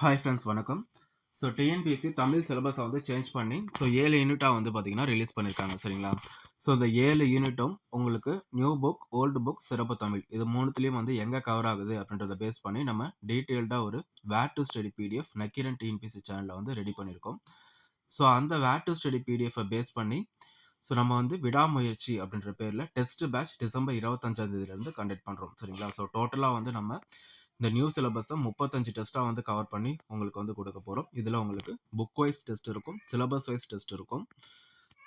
Hi friends வணக்கம். So TNPSC Tamil சிலபஸை வந்து சேஞ்ச் பண்ணி ஸோ ஏழு யூனிட்டாக வந்து பார்த்தீங்கன்னா ரிலீஸ் பண்ணியிருக்காங்க சரிங்களா? ஸோ இந்த ஏழு யூனிட்டும் உங்களுக்கு நியூ புக் ஓல்டு புக் சிறப்பு தமிழ் இது மூணுத்துலேயும் வந்து எங்கே கவர் ஆகுது அப்படின்றத பேஸ் பண்ணி நம்ம டீட்டெயில்டாக ஒரு where to study PDF Nakkeeran TNPSC சேனலில் வந்து ரெடி பண்ணியிருக்கோம் ஸோ அந்த வேர் டு ஸ்டடி பிடிஎஃபை பேஸ் பண்ணி ஸோ நம்ம வந்து விடாமுயற்சி அப்படின்ற பேரில் டெஸ்ட் பேட்ச் டிசம்பர் இருபத்தஞ்சாந்தேதியிலேருந்து கண்டக்ட் பண்ணுறோம் சரிங்களா? ஸோ டோட்டலாக வந்து நம்ம இந்த நியூ சிலபஸை முப்பத்தஞ்சு டெஸ்ட்டாக வந்து கவர் பண்ணி உங்களுக்கு வந்து கொடுக்க போகிறோம் இதில் உங்களுக்கு புக் வைஸ் டெஸ்ட் இருக்கும் சிலபஸ் வைஸ் டெஸ்ட் இருக்கும்.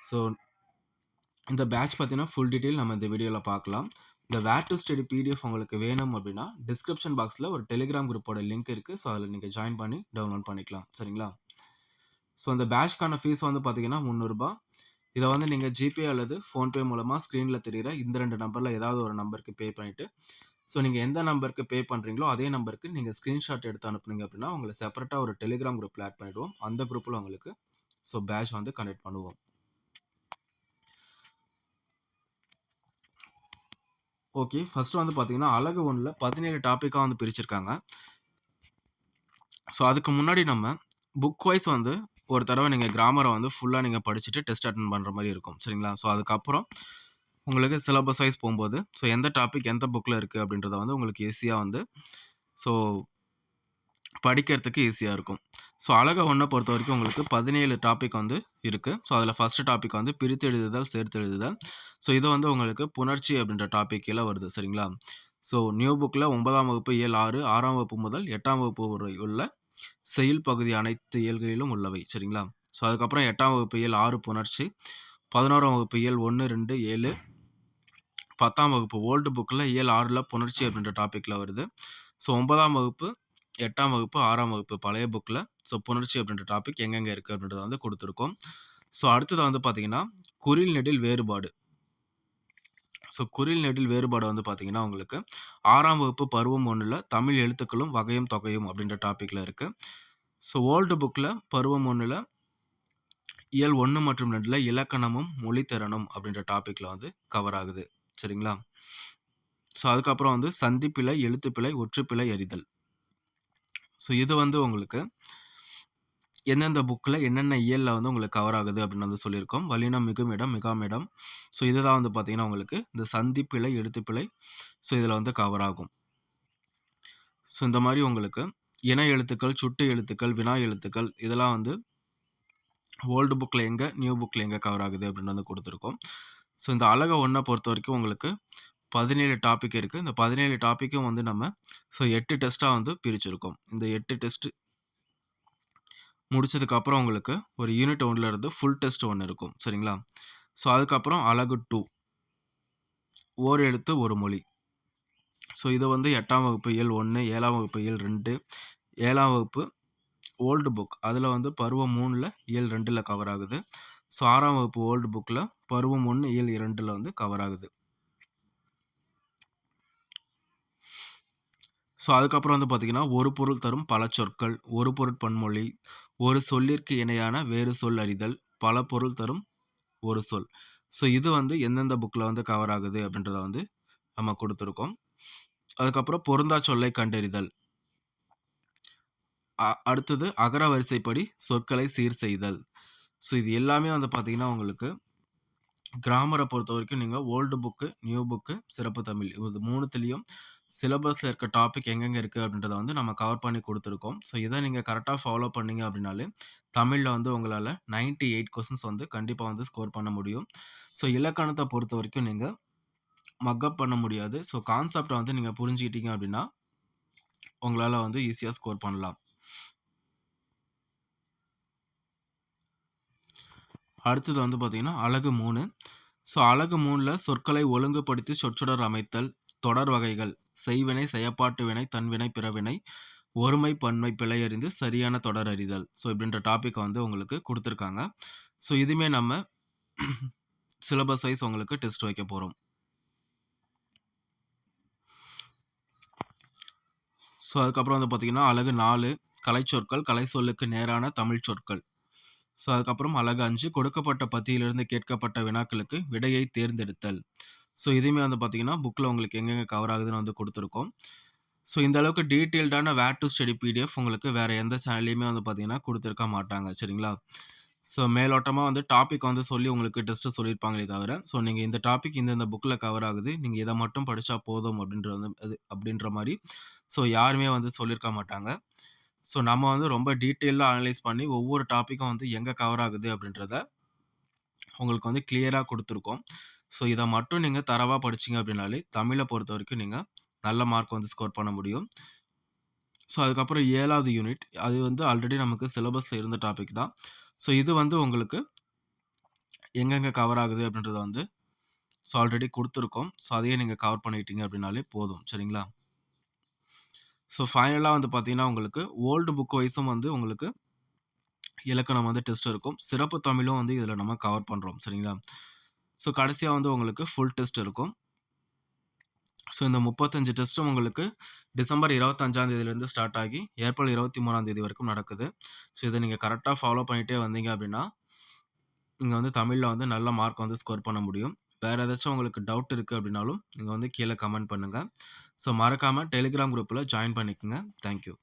ஸோ இந்த பேட்ச் பார்த்தீங்கன்னா ஃபுல் டீட்டெயில் நம்ம இந்த வீடியோவில் பார்க்கலாம். இந்த வேர் டு ஸ்டடி பிடிஎஃப் உங்களுக்கு வேணும் அப்படின்னா டிஸ்கிரிப்ஷன் பாக்ஸில் ஒரு டெலிகிராம் குரூப்போட லிங்க் இருக்குது ஸோ அதில் நீங்கள் ஜாயின் பண்ணி டவுன்லோட் பண்ணிக்கலாம். சரிங்களா? ஸோ அந்த பேட்ச்க்கான ஃபீஸ் வந்து பார்த்தீங்கன்னா முந்நூறுரூபா இதை வந்து நீங்கள் ஜிபே அல்லது ஃபோன்பே மூலமாக ஸ்க்ரீனில் தெரிகிற இந்த ரெண்டு நம்பரில் ஏதாவது ஒரு நம்பருக்கு பே பண்ணிவிட்டு ஸோ நீங்கள் எந்த நம்பருக்கு பே பண்ணுறீங்களோ அதே நம்பருக்கு நீங்கள் ஸ்க்ரீன்ஷாட் எடுத்து அனுப்புனீங்க அப்படின்னா உங்களை செப்பரேட்டாக ஒரு டெலிகிராம் குரூப்பில் ஆட் பண்ணிவிடுவோம் அந்த குரூப்பில் உங்களுக்கு ஸோ பேட்ச் வந்து கனெக்ட் பண்ணுவோம். ஓகே ஃபஸ்ட்டு வந்து பார்த்தீங்கன்னா அழகு ஒன்றில் பதினேழு டாப்பிக்காக வந்து பிரிச்சிருக்காங்க. ஸோ அதுக்கு முன்னாடி நம்ம புக் வைஸ் வந்து ஒரு தடவை நீங்கள் கிராமரை வந்து ஃபுல்லாக நீங்கள் படிச்சுட்டு டெஸ்ட் அட்டன் பண்ணுற மாதிரி இருக்கும். சரிங்களா? ஸோ அதுக்கப்புறம் உங்களுக்கு சிலபஸ் வைஸ் போகும்போது ஸோ எந்த டாபிக் எந்த புக்கில் இருக்குது அப்படின்றத வந்து உங்களுக்கு ஈஸியாக வந்து ஸோ படிக்கிறதுக்கு ஈஸியாக இருக்கும். ஸோ அழகாக ஒன்றை பொறுத்த வரைக்கும் உங்களுக்கு பதினேழு டாபிக் வந்து இருக்குது ஸோ அதில் ஃபஸ்ட்டு டாபிக் வந்து பிரித்து எழுதுதல் சேர்த்து எழுதுதல். ஸோ இது வந்து உங்களுக்கு புணர்ச்சி அப்படின்ற டாபிக் கீழே வருது சரிங்களா? ஸோ நியூ புக்கில் ஒன்பதாம் வகுப்பு இயல் ஆறு ஆறாம் வகுப்பு முதல் எட்டாம் வகுப்பு வரை உள்ள செயல் பகுதி அனைத்து இயல்களிலும் உள்ளவை சரிங்களா? ஸோ அதுக்கப்புறம் எட்டாம் வகுப்பு இயல் ஆறு புணர்ச்சி பதினோராம் வகுப்பு இயல் ஒன்று ரெண்டு ஏழு பத்தாம் வகுப்பு ஓல்டு புக்கில் இயல் ஆறில் புணர்ச்சி அப்படின்ற டாப்பிக்கில் வருது. ஸோ ஒன்பதாம் வகுப்பு எட்டாம் வகுப்பு ஆறாம் வகுப்பு பழைய புக்கில் ஸோ புணர்ச்சி அப்படின்ற டாபிக் எங்கெங்கே இருக்குது அப்படின்றத வந்து கொடுத்துருக்கோம். ஸோ அடுத்தது வந்து பார்த்திங்கன்னா குரில் நெடில் வேறுபாடு. ஸோ குரில் நெடில் வேறுபாடு வந்து பார்த்திங்கன்னா உங்களுக்கு ஆறாம் வகுப்பு பருவம் ஒன்றில் தமிழ் எழுத்துக்களும் வகையும் தொகையும் அப்படின்ற டாப்பிக்கில் இருக்குது ஸோ ஓல்டு புக்கில் பருவம் ஒன்றில் இயல் ஒன்று மற்றும் ரெண்டில் இலக்கணமும் மொழித்திறனும் அப்படின்ற டாப்பிக்கில் வந்து கவர் ஆகுது. சரிங்களா? ஸோ அதுக்கப்புறம் வந்து சந்திப்பிழை எழுத்துப்பிழை ஒற்றுப்பிழை எறிதல். ஸோ இது வந்து உங்களுக்கு எந்தெந்த புக்கில் என்னென்ன இயலில் வந்து உங்களுக்கு கவர் ஆகுது அப்படின்னு வந்து சொல்லியிருக்கோம். வல்லினம் மிகும் இடம் மிகாம் இடம். ஸோ இதுதான் வந்து பார்த்திங்கன்னா உங்களுக்கு இந்த சந்திப்பிழை எழுத்துப்பிழை ஸோ இதில் வந்து கவர் ஆகும். ஸோ இந்த மாதிரி உங்களுக்கு இன எழுத்துக்கள் சுட்டு எழுத்துக்கள் வினா எழுத்துக்கள் இதெல்லாம் வந்து ஓல்டு புக்கில் எங்கே நியூ புக்கில் எங்கே கவர் ஆகுது அப்படின்னு வந்து கொடுத்துருக்கோம். ஸோ இந்த அழகை ஒன்றை பொறுத்த வரைக்கும் உங்களுக்கு பதினேழு டாபிக் இருக்குது இந்த பதினேழு டாப்பிக்கும் வந்து நம்ம ஸோ எட்டு டெஸ்ட்டாக வந்து பிரிச்சிருக்கோம். இந்த எட்டு டெஸ்ட்டு முடிச்சதுக்கப்புறம் உங்களுக்கு ஒரு யூனிட் ஒன்றில் இருந்து ஃபுல் டெஸ்ட் ஒன்று இருக்கும். சரிங்களா? ஸோ அதுக்கப்புறம் அழகு டூ ஓர் எழுத்து ஒரு மொழி. ஸோ இது வந்து எட்டாம் வகுப்பு இயல் ஒன்று ஏழாம் வகுப்பு இயல் ரெண்டு ஏழாம் வகுப்பு ஓல்டு புக் அதில் வந்து பருவம் மூணில் இயல் ரெண்டில் கவர் ஆகுது. ஸோ ஆறாம் வகுப்பு ஓல்டு புக்கில் பருவம் ஒன்று இயல் இரண்டில் வந்து கவர் ஆகுது. ஸோ அதுக்கப்புறம் வந்து பார்த்திங்கன்னா ஒரு பொருள் தரும் பல சொற்கள் ஒரு பொருள் பன்மொழி ஒரு சொல்லிற்கு இணையான வேறு சொல் அறிதல் பல பொருள் தரும் ஒரு சொல். ஸோ இது வந்து எந்தெந்த புக்கில் வந்து கவர் ஆகுது அப்படின்றத வந்து நம்ம கொடுத்துருக்கோம். அதுக்கப்புறம் பொருந்தா சொல்லை கண்டறிதல். அடுத்தது அகர வரிசைப்படி சொற்களை சீர் செய்தல். ஸோ இது எல்லாமே வந்து பார்த்திங்கன்னா உங்களுக்கு கிராமரை பொறுத்த வரைக்கும் நீங்கள் ஓல்டு புக்கு நியூ புக்கு சிறப்பு தமிழ் இது மூணுத்துலேயும் சிலபஸில் இருக்க டாபிக் எங்கெங்கே இருக்குது அப்படின்றத வந்து நம்ம கவர் பண்ணி கொடுத்துருக்கோம். ஸோ இதை நீங்கள் கரெக்டாக ஃபாலோ பண்ணீங்க அப்படின்னாலே தமிழில் வந்து உங்களால் நைன்ட்டி எயிட் கொஸ்டின்ஸ் வந்து கண்டிப்பாக வந்து ஸ்கோர் பண்ண முடியும். ஸோ இலக்கணத்தை பொறுத்த வரைக்கும் நீங்கள் மக்கப் பண்ண முடியாது. ஸோ கான்செப்டை வந்து நீங்கள் புரிஞ்சுக்கிட்டீங்க அப்படின்னா உங்களால் வந்து ஈஸியாக ஸ்கோர் பண்ணலாம். அடுத்தது வந்து பார்த்திங்கன்னா அழகு மூணு. ஸோ அழகு மூணில் சொற்களை ஒழுங்குபடுத்தி சொற்றொடர் அமைத்தல் தொடர் வகைகள் செய்வினை செயப்பாட்டு வினை தன்வினை பிறவினை ஒருமை பன்மை பிழையறிந்து சரியான தொடர் அறிதல். ஸோ இப்படின்ற டாப்பிக்கை வந்து உங்களுக்கு கொடுத்துருக்காங்க. ஸோ இதுவுமே நம்ம சிலபஸ் வைஸ் உங்களுக்கு டெஸ்ட் வைக்க போகிறோம் ஸோ அதுக்கப்புறம் வந்து பார்த்திங்கன்னா அழகு நாலு கலை சொற்கள் கலை சொல்லுக்கு நேரான தமிழ் சொற்கள். ஸோ அதுக்கப்புறம் அழகு அஞ்சு கொடுக்கப்பட்ட பத்தியிலிருந்து கேட்கப்பட்ட வினாக்களுக்கு விடையை தேர்ந்தெடுத்தல். ஸோ இதுவுமே வந்து பார்த்தீங்கன்னா புக்கில் உங்களுக்கு எங்கெங்கே கவர் ஆகுதுன்னு வந்து கொடுத்துருக்கோம். ஸோ இந்த அளவுக்கு டீட்டெயில்டான வேர் டு ஸ்டடி பிடிஎஃப் உங்களுக்கு வேறு எந்த சேனல்லையுமே வந்து பார்த்தீங்கன்னா கொடுத்துருக்க மாட்டாங்க சரிங்களா? ஸோ மேலோட்டமாக வந்து டாபிக் வந்து சொல்லி உங்களுக்கு டெஸ்ட்டு சொல்லியிருப்பாங்களே தவிர ஸோ நீங்கள் இந்த டாபிக் இந்த இந்த புக்கில் கவர் ஆகுது நீங்கள் இதை மட்டும் படித்தா போதும் அப்படின்ற வந்து அது அப்படின்ற மாதிரி ஸோ யாருமே வந்து சொல்லியிருக்க மாட்டாங்க. ஸோ நம்ம வந்து ரொம்ப டீட்டெயிலாக அனலைஸ் பண்ணி ஒவ்வொரு டாப்பிக்கும் வந்து எங்கே கவர் ஆகுது அப்படின்றத உங்களுக்கு வந்து கிளியராக கொடுத்துருக்கோம். ஸோ இதை மட்டும் நீங்கள் தரவாக படிச்சீங்க அப்படின்னாலே தமிழை பொறுத்த வரைக்கும் நீங்கள் நல்ல மார்க் வந்து ஸ்கோர் பண்ண முடியும். ஸோ அதுக்கப்புறம் ஏழாவது யூனிட் அது வந்து ஆல்ரெடி நமக்கு சிலபஸில் இருந்த டாபிக் தான். ஸோ இது வந்து உங்களுக்கு எங்கெங்கே கவர் ஆகுது அப்படின்றத வந்து ஸோ ஆல்ரெடி கொடுத்துருக்கோம். ஸோ அதையே நீங்கள் கவர் பண்ணிக்கிட்டீங்க அப்படின்னாலே போதும். சரிங்களா? ஸோ ஃபைனலாக வந்து பார்த்தீங்கன்னா உங்களுக்கு ஓல்டு புக் வைஸும் வந்து உங்களுக்கு இலக்கணம் வந்து டெஸ்ட் இருக்கும். சிறப்பு தமிழும் வந்து இதில் நம்ம கவர் பண்ணுறோம் சரிங்களா? ஸோ கடைசியாக வந்து உங்களுக்கு ஃபுல் டெஸ்ட் இருக்கும். ஸோ இந்த முப்பத்தஞ்சு டெஸ்ட்டும் உங்களுக்கு டிசம்பர் இருபத்தஞ்சாம் தேதியிலேருந்து ஸ்டார்ட் ஆகி ஏப்ரல் இருபத்தி மூணாம் தேதி வரைக்கும் நடக்குது. ஸோ இதை நீங்கள் கரெக்டாக ஃபாலோ பண்ணிகிட்டே வந்தீங்க அப்படின்னா நீங்கள் வந்து தமிழில் வந்து நல்ல மார்க் வந்து ஸ்கோர் பண்ண முடியும். வேறு ஏதாச்சும் உங்களுக்கு டவுட் இருக்குது அப்படின்னாலும் நீங்கள் வந்து கீழே கமெண்ட் பண்ணுங்கள் ஸோ மறக்காமல் டெலிகிராம் குரூப்பில் ஜாயின் பண்ணிக்கோங்க. தேங்க்யூ